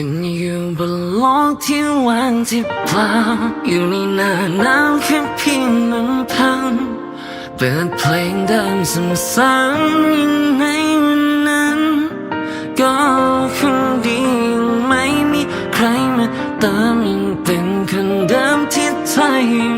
ฉันอยู่บนโลกที่ว่างที่เปล่าอยู่ในหน้าหนาวแค่เพียงลำพังเปิดเพลงเดิมซ้ำๆยังในวันนั้น ก็คงดีไม่มีใครมาเติมยังเป็นคนเดิมที่ใจยั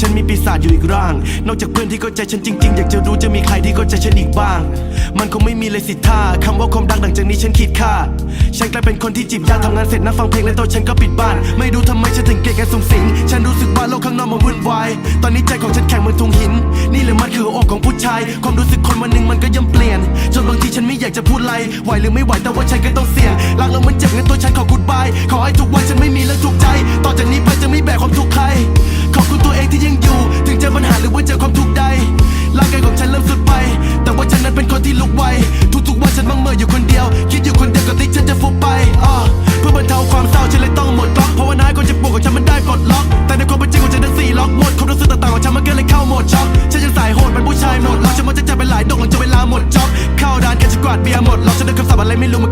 ฉันมีปีศาจอยู่อีกร่าง นอกจากเพื่อนที่เข้าใจฉันจริงๆ อยากจะรู้จะมีใครที่เข้าใจฉันอีกบ้าง มันคงไม่มีเลยสิท่าคำว่าความดังหลังจากนี้ฉันขีดค่า ฉันกลายเป็นคนที่จีบยากทำงานเสร็จนั่งฟังเพลงและตัวฉันก็ปิดบ้าน ไม่รู้ทำไมฉันถึงเกลียดการส่งสิง ฉันรู้สึกว่าโลกข้างนอกมันวุ่นวาย ตอนนี้ใจของฉันแข็งเหมือนทุงหิน นี่แหละมันคืออกของผู้ชาย ความรู้สึกคนวันหนึ่งมันก็ย่อมเปลี่ยน จนบางทีฉันไม่อยากจะพูดอะไรไหวหรือไม่ไหวแต่ว่าฉันก็ต้องเสีย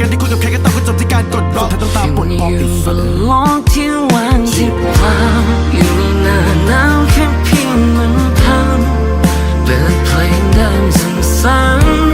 ศัพท์อะไรไม่รู้เหมือนที่คุยกับใครก็ต้องก็จบที่การกดรอกเธอต้องตามปลดปอกออียู่กบนโลกที่ว่างที่เปล่าอยู่นหน้าหนาวแค่เพียงลำพังเปิดเพลงเดิมซ้ำๆ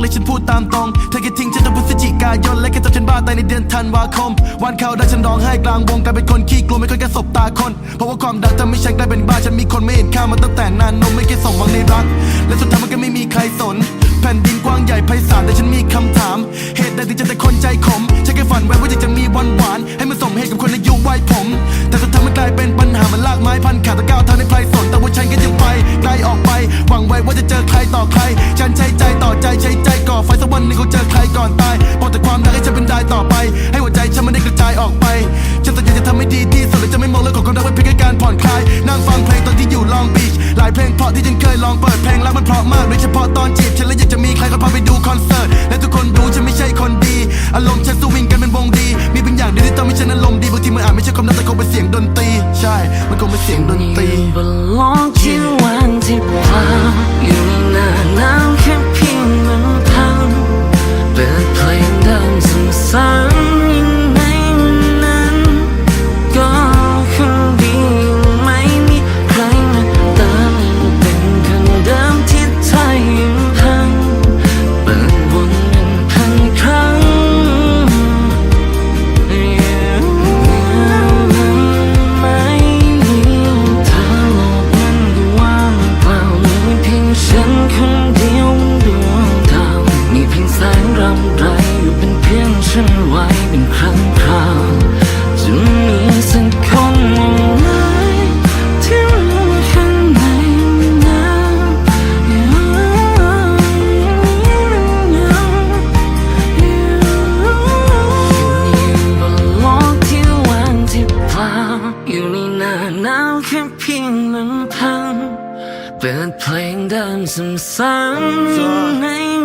เลยฉันพูดตามตรง เธอแค่ทิ้งฉันตั้งพฤศจิกายน และแค่จับฉันบ้าตายในเดือนธันวาคม วันเขาได้ฉันร้องไห้กลางวงกลายเป็นคนขี้กลัวไม่เคยแค่สบตาคน เพราะว่าความดังทำให้ฉันกลายเป็นบ้าฉันมีคนไม่เห็นค่ามาตั้งแต่นานนมไม่เคยส่งหวังในรัก และสุดท้ายมันก็ไม่มีใครสน แผ่นดินกว้างใหญ่ไพศาลแต่ฉันมีคำถาม เหตุใดถึงจะแต่คนใจขมฉันแค่ฝันไว้ว่าอยาจะมีวันหวานให้มันสมเหตุกับคนอายุวัยผม แต่สุดท้ายมันกลายเป็นะที่ฉันเคยลองเปิดเพลงแล้วมันเพราะมากโดยเฉพาะตอนจีบฉันและอยากจะมีใครก็พาไปดูคอนเสิร์ตและทุกคนรู้ฉันไม่ใช่คนดี อารมณ์ฉันสวิงกันเป็นวงดี มีบางอย่างเดียวที่ทำให้ฉันอารมณ์ดีบางทีมันอาจไม่ใช่ความรักแต่คงเป็นเสียงดนตรี ใช่ มันคงเป็นเสียงดนตรีอยู่บนโไว้เป็นครั้งคราวจะมีสักคนไหมที่รู้ข้างในนะอยู่บนโลกที่ว่างที่เปล่าอยู่ในหน้าหนาวแค่เพียงลำพังเปิดเพลงเดิมซ้ำๆ